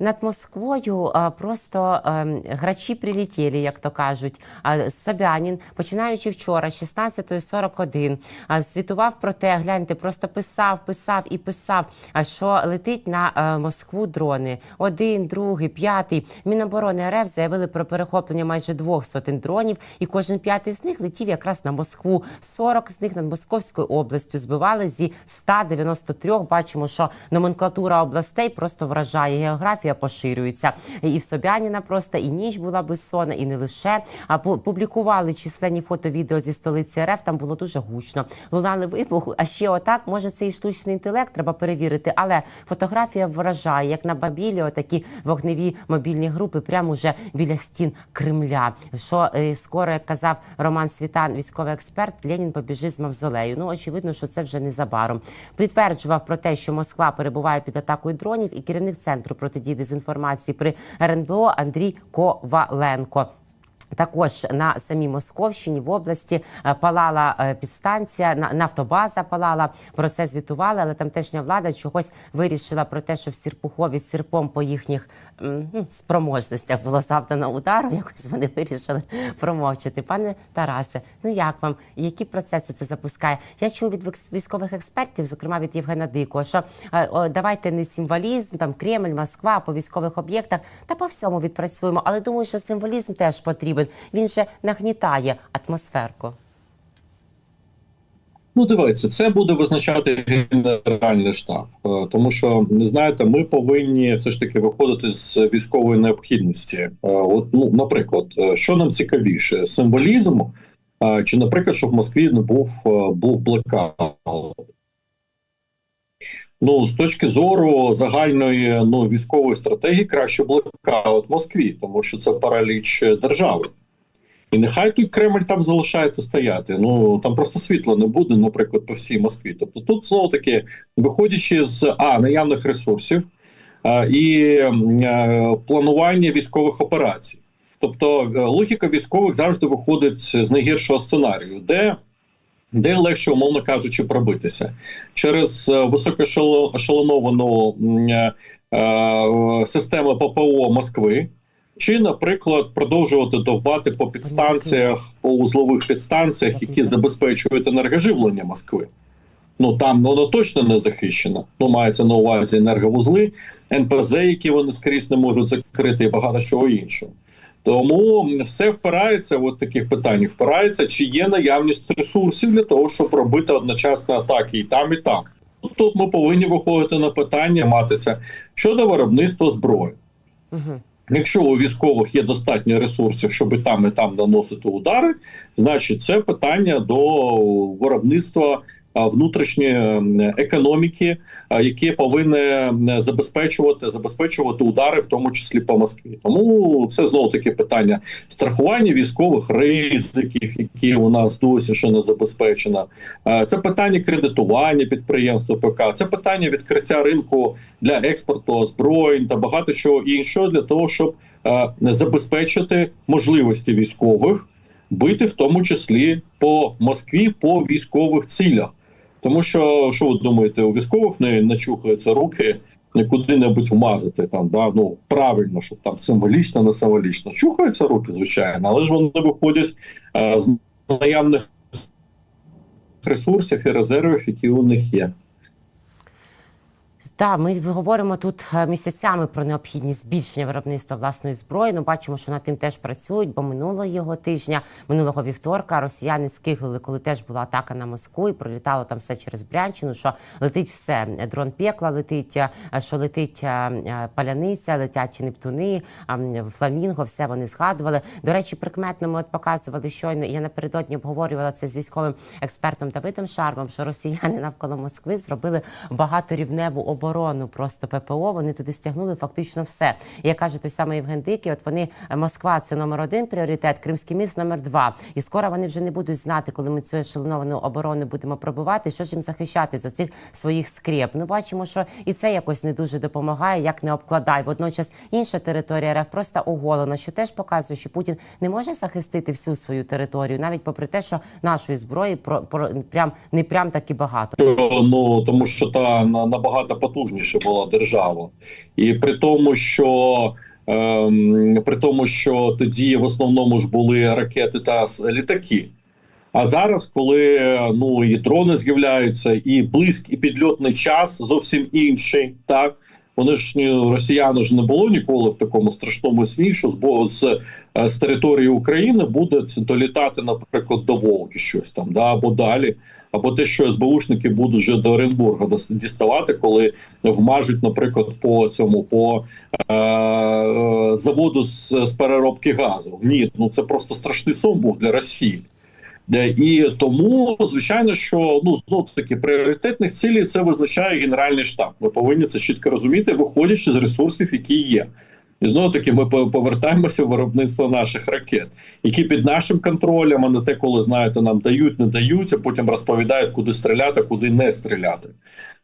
Над Москвою просто ем, грачі прилетіли, як то кажуть. А, Собянін, починаючи вчора, 16.41, а, звітував про те, гляньте, просто писав, писав і писав, а, що летить на е, Москву дрони. Один, другий, п'ятий. Міноборони РФ заявили про перехоплення майже двох сотень дронів, і кожен п'ятий з них летів якраз на Москву. 40 з них над Московською областю збивали зі 193. Бачимо, що номенклатура областей просто вражає. Географія поширюється. І в Собяніна просто і ніч була безсонна, і не лише. А пу- публікували численні фото-відео зі столиці РФ. Там було дуже гучно. Лунали вибухи. А ще отак, може, це і штучний інтелект, треба перевірити. Але фотографія вражає, як на Бабілі, отакі вогневі мобільні групи, прямо уже біля стін Кремля. Що е, скоро, як казав Роман Світан, військовий експерт, Ленін побіжить з мавзолею. Ну, очевидно, що це вже незабаром. Підтверджував про те, що Москва перебуває під атакою дронів, і керівник центру протидії дезінформації при РНБО Андрій Коваленко. Також на самій Московщині в області е, палала е, підстанція, на- нафтобаза палала. Про це звітували, але тамтешня влада чогось вирішила про те, що в Сірпухові з Сірпом по їхніх ну, спроможностях було завдано удару. Якось вони вирішили промовчати. Пане Тарасе, ну як вам? Які процеси це запускає? Я чув від військових експертів, зокрема від Євгена Дикого, що е, давайте не символізм, там Кремль, Москва по військових об'єктах та по всьому відпрацюємо. Але думаю, що символізм теж потрібен. Він же нагнітає атмосферку. Ну, дивіться, це буде визначати генеральний штаб, Е, тому що не знаєте, ми повинні все ж таки виходити з військової необхідності. Е, От, ну, наприклад, е, що нам цікавіше: символізм, чи, наприклад, щоб в Москві не був був блекаут? Ну, з точки зору загальної ну, військової стратегії, краще блекаут Москві, тому що це параліч держави. І нехай той Кремль там залишається стояти. Ну там просто світла не буде, наприклад, по всій Москві. Тобто, тут знову таки, виходячи з а наявних ресурсів а, і м, е, планування військових операцій. Тобто е, логіка військових завжди виходить з найгіршого сценарію, де, де легше, умовно кажучи, пробитися через е, високоешелоновану е, е, систему ППО Москви. Чи, наприклад, продовжувати довбати по підстанціях, по узлових підстанціях, які забезпечують енергоживлення Москви. Ну там воно точно не захищено. Ну, мається на увазі енерговузли, НПЗ, які вони скрізь не можуть закрити, і багато чого іншого. Тому все впирається в от таких питань. Впирається, чи є наявність ресурсів для того, щоб робити одночасно атаки і там, і там. Тут ми повинні виходити на питання матися щодо виробництва зброї. Угу. Якщо у військових є достатньо ресурсів, щоб і там і там наносити удари, значить це питання до виробництва внутрішньої економіки, а, яке повинне м, забезпечувати забезпечувати удари, в тому числі по Москві. Тому це знову таки питання страхування військових ризиків, які у нас досі ще не забезпечено. Це питання кредитування підприємств ПК, це питання відкриття ринку для експорту озброєнь та багато чого іншого для того, щоб е, забезпечити можливості військових бити, в тому числі по Москві, по військових цілях. Тому що що ви думаєте, у військових не начухаються руки не куди-небудь вмазати там, да ну правильно, щоб там символічно, не символічно. Чухаються руки, звичайно, але ж вони виходять е, з наявних ресурсів і резервів, які у них є. Так, ми говоримо тут е, місяцями про необхідність збільшення виробництва власної зброї. Ну, бачимо, що над тим теж працюють, бо минулого тижня, минулого вівторка, росіяни скиглили, коли теж була атака на Москву, і пролітало там все через Брянщину, що летить все. Дрон пекла летить, е, що летить е, паляниця, летять Нептуни, фламінго, все вони згадували. До речі, прикметно ми от показували щойно. Я напередодні обговорювала це з військовим експертом Давидом Шармом, що росіяни навколо Москви зробили багаторівневу оборону просто ППО. Вони туди стягнули фактично все. І як каже той самий Євген Дикий, от вони е, Москва це номер один пріоритет, Кримський міст номер два. І скоро вони вже не будуть знати, коли ми цю ешелоновану оборону будемо пробивати, що ж їм захищати з оцих своїх скреп. Ну бачимо, що і це якось не дуже допомагає, як не обкладай. Водночас інша територія РФ просто оголена, що теж показує, що Путін не може захистити всю свою територію, навіть попри те, що нашої зброї про, про прям не прям так і багато. Ну тому що та на- набагато потужніша була держава, і при тому, що ем, при тому, що тоді в основному ж були ракети та літаки. А зараз, коли ну і дрони з'являються, і близьк, і підльотний час зовсім інший, так? Вони ж росіяни ж не було ніколи в такому страшному сні, що з з, е, з території України буде долітати, наприклад, до Волги щось там, да або далі, або те, що СБУшники будуть вже до Оренбурга діставати, коли вмажуть, наприклад, по цьому по е, е, заводу з, з переробки газу. Ні, ну це просто страшний сон був для Росії. І тому, звичайно, що ну знов таки пріоритетних цілей це визначає Генеральний штаб. Ми повинні це чітко розуміти, виходячи з ресурсів, які є. І знову таки ми повертаємося в виробництво наших ракет, які під нашим контролем, а не те, коли знаєте, нам дають, не дають, а потім розповідають, куди стріляти, куди не стріляти.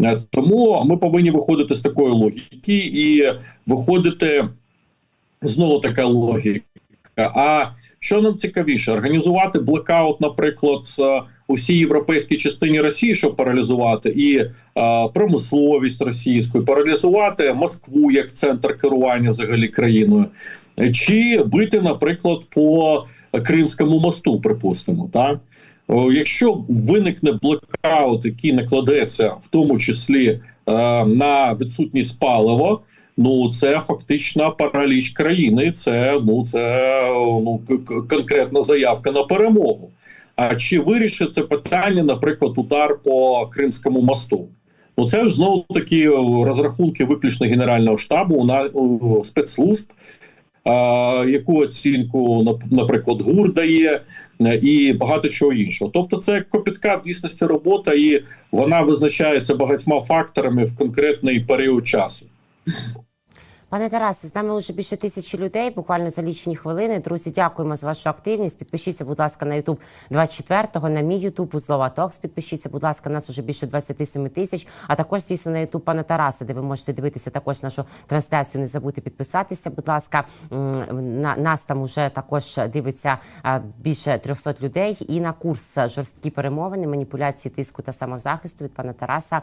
Е, Тому ми повинні виходити з такої логіки і виходити знову така логіка. А що нам цікавіше, організувати блекаут, наприклад, е, у всій європейській частині Росії, щоб паралізувати і е, промисловість російську, паралізувати Москву як центр керування взагалі країною, Е, чи бити, наприклад, по Кримському мосту, припустимо, так. Якщо виникне блекаут, який накладеться в тому числі е, на відсутність палива, ну це фактично параліч країни. Це ну це ну конкретна заявка на перемогу. А чи вирішить це питання, наприклад, удар по Кримському мосту? Ну це ж знову такі розрахунки виключно генерального штабу на спецслужб. А, яку оцінку наприклад ГУР дає е, і багато чого іншого. Тобто, це копітка в дійсності робота, і вона визначається багатьма факторами в конкретний період часу. Пане Тарасе, з нами вже більше тисячі людей, буквально за лічені хвилини. Друзі, дякуємо за вашу активність. Підпишіться, будь ласка, на Ютуб 24-го, на мій Ютуб Узлова Токс. Підпишіться, будь ласка, нас уже більше 27 тисяч. А також, звісно, на Ютуб пана Тараса, де ви можете дивитися також нашу трансляцію. Не забудьте підписатися, будь ласка. На нас там уже також дивиться більше 300 людей. І на курс жорсткі перемовини, маніпуляції тиску та самозахисту від пана Тараса.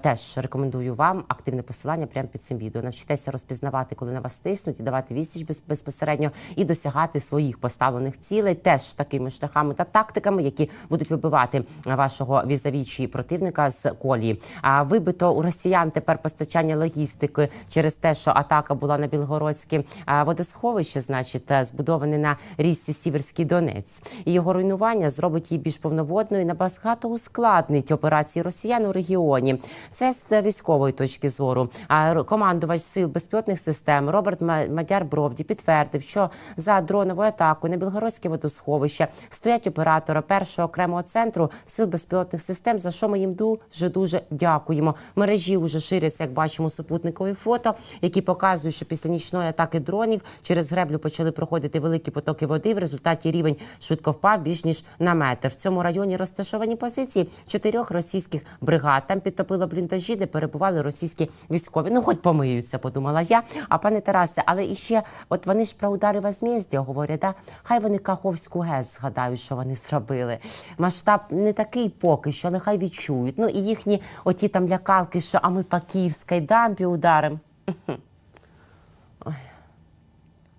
Теж рекомендую вам активне посилання прямо під цим відео. Навчитеся розпізнавати, коли на вас тиснуть, і давати відсіч без, безпосередньо і досягати своїх поставлених цілей, теж такими шляхами та тактиками, які будуть вибивати вашого візавічі противника з колії. А вибито у росіян тепер постачання логістики через те, що атака була на Білгородське водосховище, значить, збудоване на річці Сіверський Донець. І його руйнування зробить її більш повноводною і набагато ускладнить операції росіян у регіоні. Це з військової точки зору. А командувач сил безпілотних систем Роберт Ма- Мадяр Бровді підтвердив, що за дронову атаку на Білгородське водосховище стоять оператори першого окремого центру сил безпілотних систем. За що ми їм дуже дуже дякуємо. Мережі вже ширяться, як бачимо, супутникові фото, які показують, що після нічної атаки дронів через греблю почали проходити великі потоки води. В результаті рівень швидко впав більш ніж на метр. В цьому районі розташовані позиції чотирьох російських бригад. Там підтопило бліндажі, де перебували російські військові. Ну, хоч помиються, подумала я. А пане Тарасе, але іще, от вони ж про удари возмездя говорять, да? хай вони Каховську ГЕС згадають, що вони зробили. Масштаб не такий поки що, але хай відчують. Ну і їхні оті там лякалки, що а ми по Київській дамбі ударимо.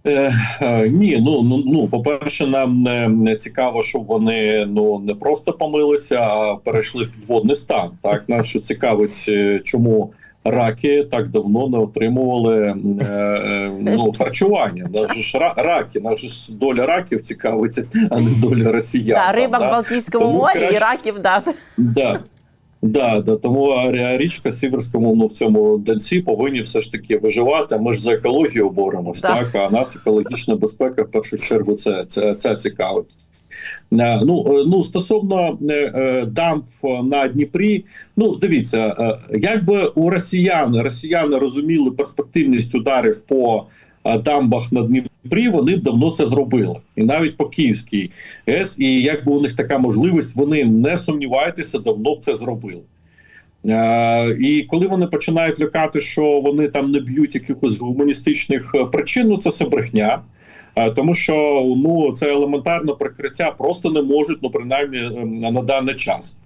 Е, е, ні, ну ну ну по-перше, нам не, не цікаво, щоб вони ну не просто помилися, а перейшли в підводний стан. Так нас що цікавить, е, чому раки так давно не отримували е, е, ну харчування. Нас ж раки, нас ж доля раків цікавить, а не доля росіян. Там, риба да? в Балтійському Тому морі і раків да. Да. Да, да, тому рі- річка Сіверському ну, в цьому донці повинні все ж таки виживати. Ми ж за екологію боремось, Так. так. А нас екологічна безпека в першу чергу це, це, це цікавить. Е, Ну, е, ну стосовно е, е, на Дніпрі, ну дивіться, якби у росіян росіяни розуміли перспективність ударів по дамбах на Дніпрі, вони б давно це зробили, і навіть по Київській ЕС. І якби у них така можливість, вони не сумнівайтеся, давно б це зробили. Е, і коли вони починають лякати, що вони там не б'ють якихось гуманістичних причин, ну це все брехня. Е, Тому що ну це елементарне прикриття просто не можуть, ну принаймні е, на даний час.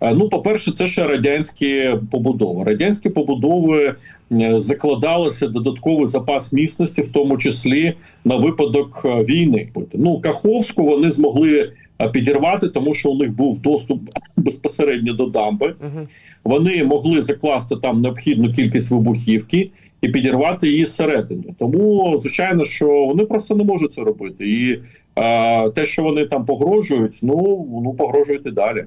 Е, Ну, по-перше, це ще радянські побудови. Радянські побудови е, закладалися додатковий запас міцності, в тому числі на випадок війни. Ну, Каховську вони змогли підірвати, тому що у них був доступ безпосередньо до дамби. Угу. Вони могли закласти там необхідну кількість вибухівки і підірвати її зсередини. Тому, звичайно, що вони просто не можуть це робити. І е, те, що вони там погрожують, ну, ну погрожують і далі.